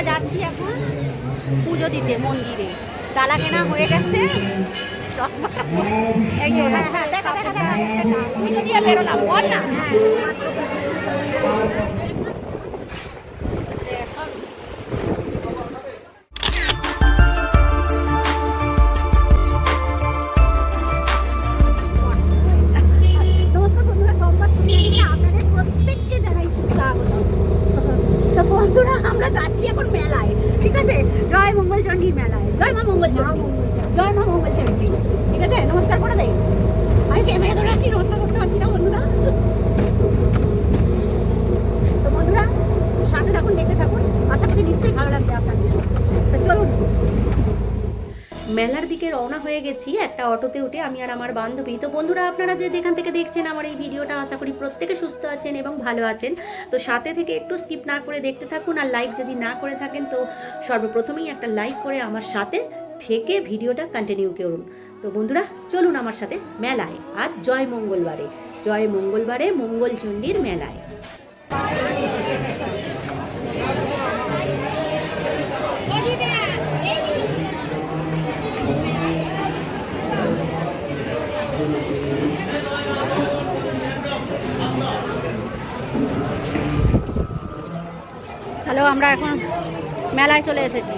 আমরা যাচ্ছি এখন পুজো দিতে মন্দিরে। ডালা কেনা হয়ে গেছে। এই হ্যাঁ হ্যাঁ দেখা দেখা দেখা পুজো দিয়ে বেরোলাম, বল না। অটোতে উঠে আমি আর আমার বান্ধবী, তো বন্ধুরা আপনারা যে যেখান থেকে দেখছেন আমার এই ভিডিওটা, আশা করি প্রত্যেকে সুস্থ আছেন এবং ভালো আছেন। তো সাথে থেকে একটু স্কিপ না করে দেখতে থাকুন আর লাইক যদি না করে থাকেন, তো সর্বপ্রথমেই একটা লাইক করে আমার সাথে থেকে ভিডিওটা কন্টিনিউ করুন। তো বন্ধুরা, চলুন আমার সাথে মেলায়। আজ জয় মঙ্গলবারে। জয় মঙ্গলবারে মঙ্গলচণ্ডীর মেলায়। আমরা এখন মেলায় চলে এসেছি।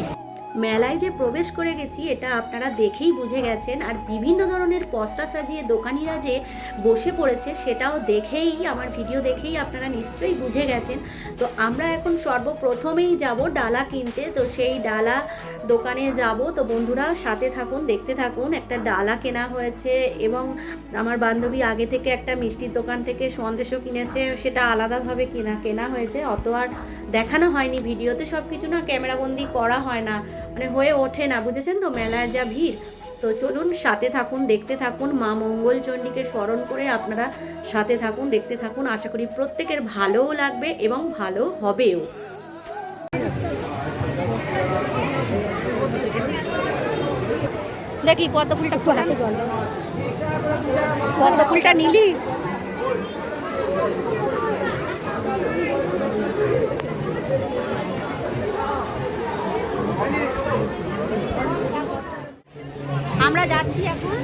মেলায় যে প্রবেশ করে গেছি, এটা আপনারা দেখেই বুঝে গেছেন। আর বিভিন্ন ধরনের পসরা সাজিয়ে দোকানিরা যে বসে পড়েছে, সেটাও দেখেই, আমার ভিডিও দেখেই আপনারা নিশ্চয়ই বুঝে গেছেন। তো আমরা এখন সর্বপ্রথমেই যাব ডালা কিনতে। তো সেই ডালা দোকানে যাব। তো বন্ধুরা, সাথে থাকুন, দেখতে থাকুন। একটা ডালা কেনা হয়েছে এবং আমার বান্ধবী আগে থেকে একটা মিষ্টির দোকান থেকে সন্দেশও কিনেছে। সেটা আলাদাভাবে কেনা কেনা হয়েছে। অত আর দেখানো হয়নি ভিডিওতে। সব কিছু না ক্যামেরাবন্দি করা হয় না। মানে হয়ে ওঠে না, বুঝেছেন তো? মেলায় যা ভিড়। তো চলুন সাথে থাকুন, দেখতে থাকুন, মা মঙ্গল চণ্ডীকে স্মরণ করে আপনারা সাথে থাকুন, দেখতে থাকুন। আশা করি প্রত্যেকের ভালোও লাগবে এবং ভালো হবেও। দেখি পদ্ম ফুলটা পদ্ম ফুলটা নিলি? আমরা যাচ্ছি এখন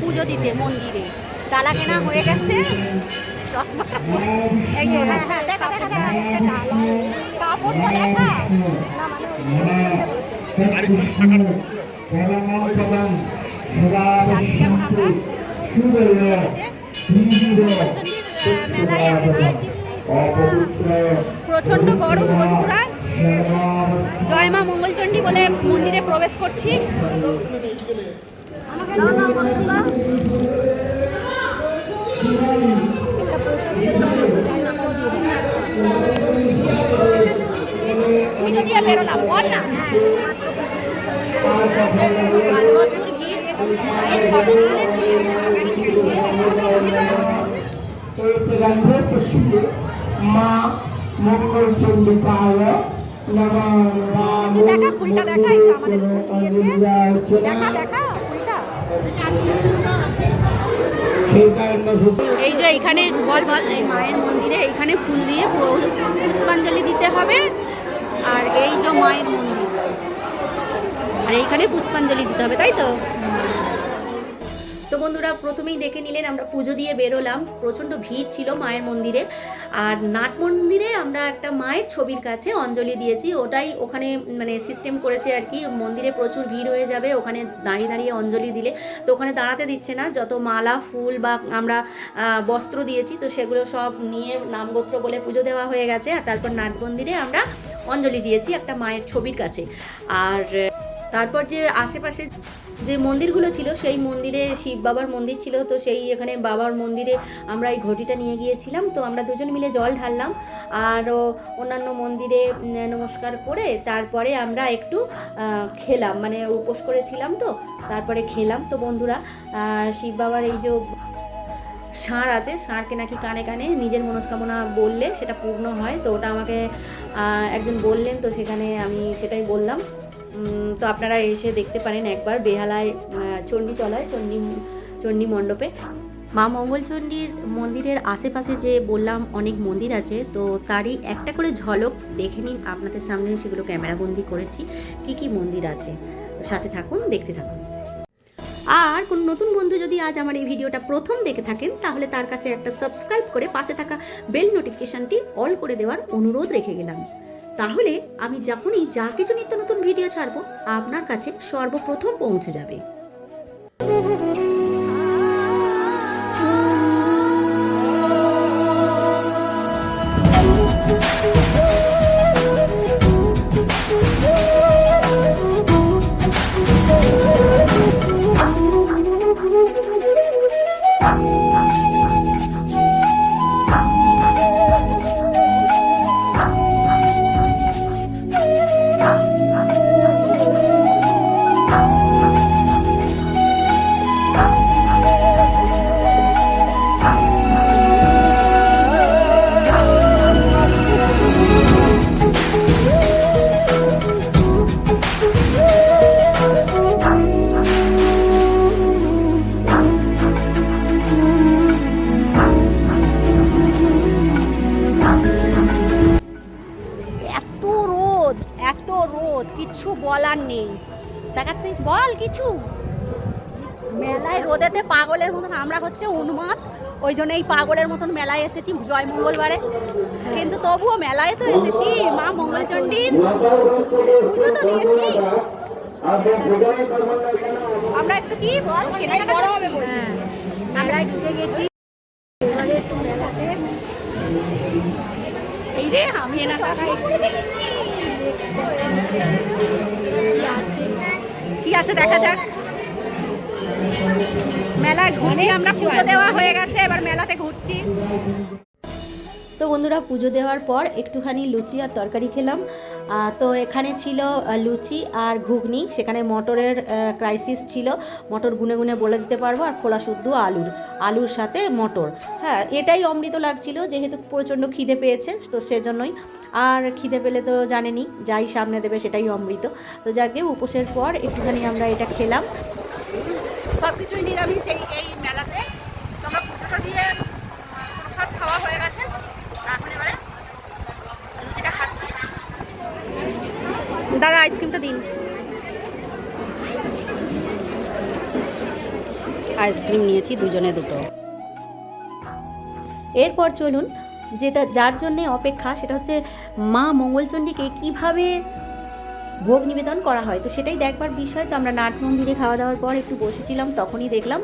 পুজো দিতে মন্দিরে। ডালা কেনা হয়ে গেছে। হ্যাঁ হ্যাঁ মানে প্রচণ্ড গরম বন্ধুরা জয় মা মঙ্গলচণ্ডী বলে মন্দিরে প্রবেশ করছি। বল না। মা মঙ্গল চন্ডিকায় তুই দেখা ফুলটা দেখা এই যে আমাদের দিয়েছে। দেখা দেখা ফুলটা। এই যে এখানে বল বল এই মায়ের মন্দিরে এখানে ফুল দিয়ে পুষ্পাঞ্জলি দিতে হবে। আর এই যে মায়ের মন্দির। আর এইখানে পুষ্পাঞ্জলি দিতে হবে তাই তো? তো বন্ধুরা, প্রথমেই দেখে নিলেন আমরা পুজো দিয়ে বেরোলাম। প্রচণ্ড ভিড় ছিল মায়ের মন্দিরে। আর নাট মন্দিরে আমরা একটা মায়ের ছবির কাছে অঞ্জলি দিয়েছি। ওটাই ওখানে মানে সিস্টেম করেছে আর কি। মন্দিরে প্রচুর ভিড় হয়ে যাবে, ওখানে দাঁড়িয়ে দাঁড়িয়ে অঞ্জলি দিলে। তো ওখানে দাঁড়াতে দিচ্ছে না, যত মালা, ফুল বা আমরা বস্ত্র দিয়েছি, তো সেগুলো সব নিয়ে নামগোত্র বলে পুজো দেওয়া হয়ে গেছে। আর তারপর নাট মন্দিরে আমরা অঞ্জলি দিয়েছি একটা মায়ের ছবির কাছে। আর তারপর যে আশেপাশে যে মন্দিরগুলো ছিল, সেই মন্দিরে শিব বাবার মন্দির ছিল, তো সেই এখানে বাবার মন্দিরে আমরা এই ঘটিটা নিয়ে গিয়েছিলাম। তো আমরা দুজন মিলে জল ঢাললাম আর অন্যান্য মন্দিরে নমস্কার করে তারপরে আমরা একটু খেলাম। মানে উপোস করেছিলাম তো, তারপরে খেলাম। তো বন্ধুরা শিব বাবার এই যে ষাঁড় আছে ষাঁড়কে নাকি কানে কানে নিজের মনস্কামনা বললে সেটা পূর্ণ হয়। তো ওটা আমাকে একজন বললেন, তো সেখানে আমি সেটাই বললাম। তো আপনারা এসে দেখতে পারেন একবার বেহালায় চণ্ডীতলায়, চণ্ডী চণ্ডী মণ্ডপে। মা মঙ্গলচণ্ডীর মন্দিরের আশেপাশে যে বললাম অনেক মন্দির আছে, তো তারই একটা করে ঝলক দেখে নিন। আপনাদের সামনে সেগুলো ক্যামেরাবন্দি করেছি। কি কি মন্দির আছে? সাথে থাকুন, দেখতে থাকুন। আর কোনো নতুন বন্ধু যদি আজ আমার এই ভিডিওটা প্রথম দেখে থাকেন, তাহলে তার কাছে একটা সাবস্ক্রাইব করে পাশে থাকা বেল নোটিফিকেশনটি অল করে দেওয়ার অনুরোধ রেখে গেলাম। তাহলে আমি যখনই যা কিছু নিত্য নতুন ভিডিও ছাড়বো আপনার কাছে সর্বপ্রথম পৌঁছে যাবে। রোদ কিচ্ছু বলার নেই। দেখা তুই বল কিছু। মেলায় রোদেতে পাগলের মতন আমরা হচ্ছে উন্মাদ ওই জন্য এই পাগলের মতন মেলায় এসেছি জয় মঙ্গলবারে। কিন্তু তবুও মেলায় তো এসেছি মা মঙ্গলচণ্ডীর পুজো তো দিয়েছি। আমরা একটু কি বল? হবে আমরা ঢুকে গেছি। এই রে আমি এনার কাছে কি আছে দেখা যাক। মেলায় ঘুরে আমরা পুজো দেওয়া হয়ে গেছে এবার মেলাতে ঘুরছি। তো বন্ধুরা পুজো দেওয়ার পর একটুখানি লুচি আর তরকারি খেলাম। তো এখানে ছিল লুচি আর ঘুগনি। সেখানে মটরের ক্রাইসিস ছিল। মটর গুনে গুনে বলে দিতে পারব। আর খোলা শুদ্ধ আলুর আলুর সাথে মটর। হ্যাঁ এটাই অমৃত লাগছিল। যেহেতু প্রচণ্ড খিদে পেয়েছে, তো সেজন্যই। আর খিদে পেলে তো জানেনি, যাই সামনে দেবে সেটাই অমৃত। তো যাকে উপোসের পর একটুখানি আমরা এটা খেলাম। সব কিছুই নিরামিষ, এই এই মেলাতে তো আমরা পুজোটা দিয়ে সব খাওয়া হয়ে গেছে এখন এবারে লুচিটা খাচ্ছি দাদা আইসক্রিমটা দিন। আইসক্রিম নিয়েছি দুজনে দুটো। এরপর চলুন যেটা যার জন্যে অপেক্ষা সেটা হচ্ছে মা মঙ্গলচণ্ডীকে কীভাবে ভোগ নিবেদন করা হয়। তো সেটাই দেখবার বিষয়। তো আমরা নাট মন্দিরে খাওয়া দাওয়ার পর একটু বসেছিলাম তখনই দেখলাম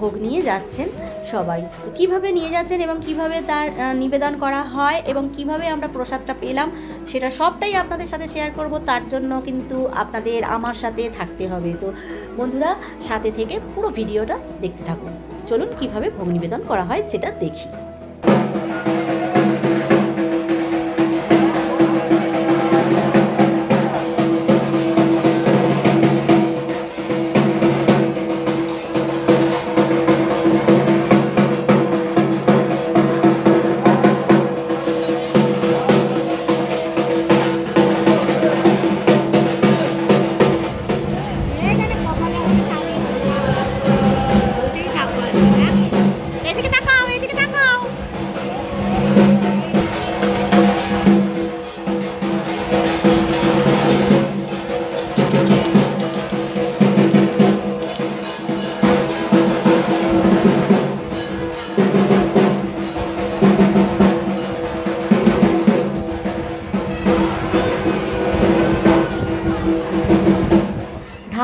ভোগ নিয়ে যাচ্ছেন সবাই। তো কীভাবে নিয়ে যাচ্ছেন এবং কীভাবে তার নিবেদন করা হয় এবং কীভাবে আমরা প্রসাদটা পেলাম, সেটা সবটাই আপনাদের সাথে শেয়ার করব। তার জন্য কিন্তু আপনাদের আমার সাথে থাকতে হবে। তো বন্ধুরা, সাথে থেকে পুরো ভিডিওটা দেখতে থাকুন। চলুন কীভাবে ভোগ নিবেদন করা হয় সেটা দেখি।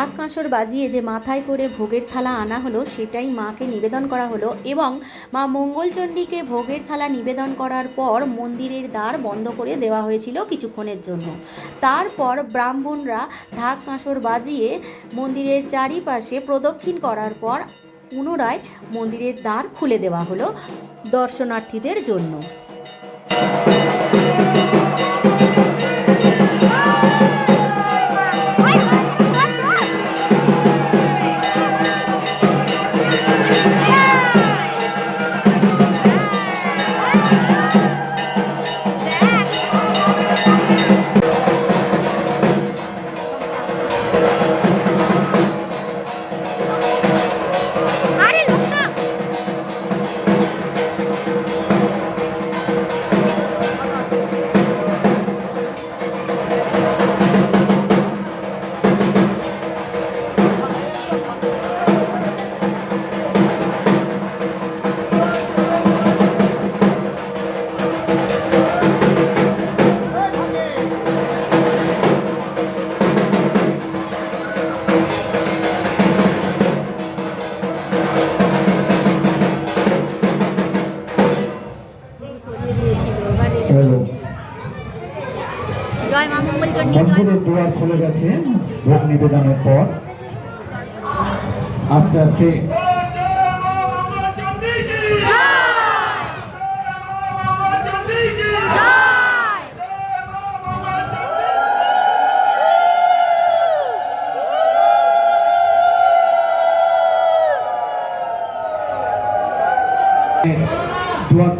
ঢাক কাঁসর বাজিয়ে যে মাথায় করে ভোগের থালা আনা হলো, সেটাই মাকে নিবেদন করা হলো এবং মা মঙ্গলচণ্ডীকে ভোগের থালা নিবেদন করার পর মন্দিরের দ্বার বন্ধ করে দেওয়া হয়েছিল কিছুক্ষণের জন্য। তারপর ব্রাহ্মণরা ঢাক কাঁসর বাজিয়ে মন্দিরের চারিপাশে প্রদক্ষিণ করার পর পুনরায় মন্দিরের দ্বার খুলে দেওয়া হলো দর্শনার্থীদের জন্য। মঙ্গলচণ্ডী দুয়ার খুলে গেছে ভোগ নিবেদনের পর। আস্তে আস্তে।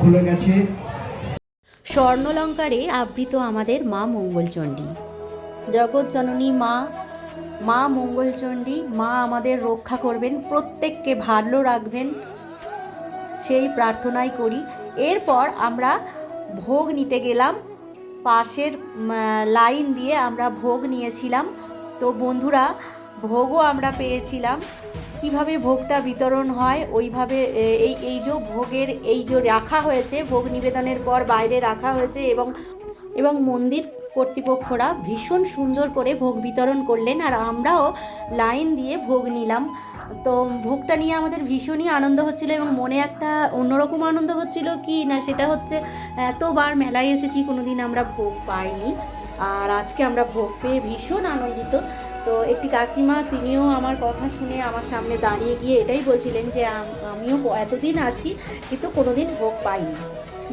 খুলে গেছে। স্বর্ণলঙ্কারে আবৃত আমাদের মা মঙ্গলচণ্ডী। জগৎ জননী, মা মা মঙ্গলচণ্ডী, মা আমাদের রক্ষা করবেন, প্রত্যেককে ভালো রাখবেন, সেই প্রার্থনাই করি। এরপর আমরা ভোগ নিতে গেলাম। পাশের লাইন দিয়ে আমরা ভোগ নিয়েছিলাম। তো বন্ধুরা, ভোগও আমরা পেয়েছিলাম। কীভাবে ভোগটা বিতরণ হয়, ওইভাবে এই এই যে ভোগের, এই যে রাখা হয়েছে, ভোগ নিবেদনের পর বাইরে রাখা হয়েছে এবং এবং মন্দির কর্তৃপক্ষরা ভীষণ সুন্দর করে ভোগ বিতরণ করলেন আর আমরাও লাইন দিয়ে ভোগ নিলাম। তো ভোগটা নিয়ে আমাদের ভীষণই আনন্দ হচ্ছিল এবং মনে একটা অন্যরকম আনন্দ হচ্ছিল কি না সেটা হচ্ছে এতবার মেলায় এসেছি কোনোদিন আমরা ভোগ পাইনি। আর আজকে আমরা ভোগ পেয়ে ভীষণ আনন্দিত। তো একটি কাকিমা তিনিও আমার কথা শুনে আমার সামনে দাঁড়িয়ে গিয়ে এটাই বলছিলেন যে আমিও এতদিন আসি কিন্তু কোনোদিন ভোগ পাইনি।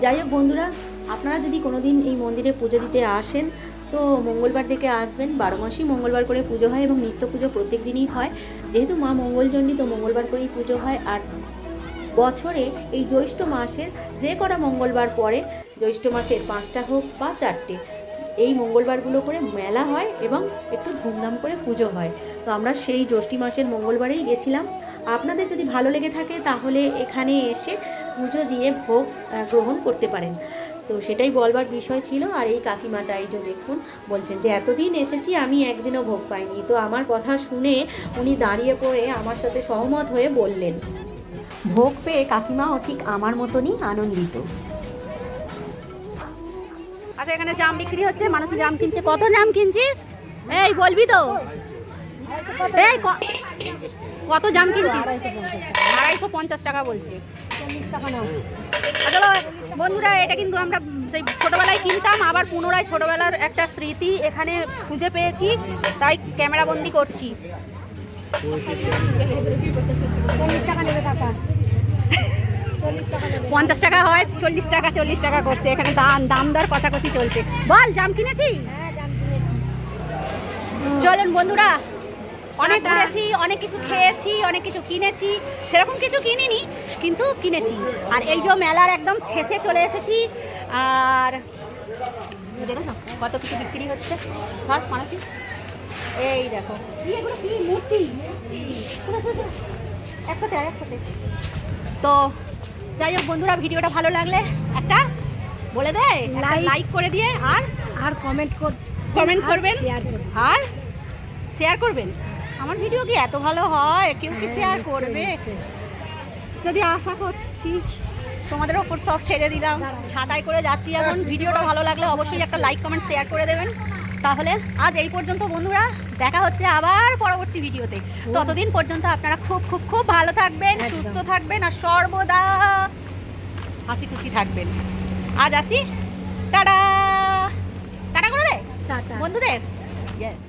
যাই হোক বন্ধুরা আপনারা যদি কোনোদিন এই মন্দিরে পুজো দিতে আসেন, তো মঙ্গলবার থেকে আসবেন। বারো মাসই মঙ্গলবার করে পুজো হয় এবং নিত্য পুজো প্রত্যেক দিনই হয়। যেহেতু মা মঙ্গলচণ্ডী তো মঙ্গলবার করেই পুজো হয়। আর বছরে এই জ্যৈষ্ঠ মাসের যে কটা মঙ্গলবার পরে জ্যৈষ্ঠ মাসের পাঁচটা হোক বা চারটে, এই মঙ্গলবারগুলো করে মেলা হয় এবং একটু ধুমধাম করে পুজো হয়। তো আমরা সেই জ্যৈষ্ঠী মাসের মঙ্গলবারেই গেছিলাম। আপনাদের যদি ভালো লেগে থাকে, তাহলে এখানে এসে পুজো দিয়ে ভোগ গ্রহণ করতে পারেন। তো সেটাই বলবার বিষয় ছিল আর এই কাকিমাটা এই যে দেখুন বলছেন যে, এতদিন এসেছি, আমি একদিনও ভোগ পাইনি। তো আমার কথা শুনে উনি দাঁড়িয়ে পড়ে আমার সাথে সহমত হয়ে বললেন, ভোগ পেয়ে কাকিমাও ঠিক আমার মতনই আনন্দিত। আচ্ছা এখানে জাম বিক্রি হচ্ছে, মানুষ জাম কিনছে। কত জাম কিনছিস? এই, বলবি তো। এই কত জাম কিনছিস? আড়াইশো পঞ্চাশ টাকা বলছে। আসলে বন্ধুরা এটা কিন্তু আমরা সেই ছোটোবেলায় কিনতাম আবার পুনরায় ছোটোবেলার একটা স্মৃতি এখানে খুঁজে পেয়েছি তাই ক্যামেরা বন্দি করছি। পঞ্চাশ টাকা হয় চল্লিশ টাকা চল্লিশ টাকা করছে। এখানে দাম দাম দর কষাকষি চলছে। বল জাম হ্যাঁ কিনেছি। চলুন বন্ধুরা অনেক ঘুরেছি অনেক কিছু খেয়েছি অনেক কিছু কিনেছি। সেরকম কিছু কিনিনি কিন্তু কিনেছি। আর এই যে মেলার একদম শেষে চলে এসেছি আর দেখেছ কত কিছু বিক্রি হচ্ছে? ধর এই দেখো। কি এগুলো? কি মূর্তি। একসাথে একসাথে। তো যাই হোক বন্ধুরা ভিডিওটা ভালো লাগলে একটা বলে দেয়. লাইক করে দিয়ে আর আর কমেন্ট কমেন্ট করবেন আর শেয়ার করবেন। আমার ভিডিও কি এত ভালো হয়? কেউ কি হ্যাঁ, শেয়ার করবে? যদি আশা করছি তোমাদের ওপর সব ছেড়ে দিলাম। ছাতাই করে যাচ্ছি এখন। ভিডিওটা ভালো লাগলে অবশ্যই একটা লাইক কমেন্ট শেয়ার করে দেবেন। তাহলে আজ এই পর্যন্ত বন্ধুরা দেখা হচ্ছে আবার পরবর্তী ভিডিওতে। ততদিন পর্যন্ত আপনারা খুব খুব খুব ভালো থাকবেন সুস্থ থাকবেন আর সর্বদা হাসি খুশি থাকবেন। আজ আসি। টাটা! টাটা করে দে। বন্ধুদের। ইয়েস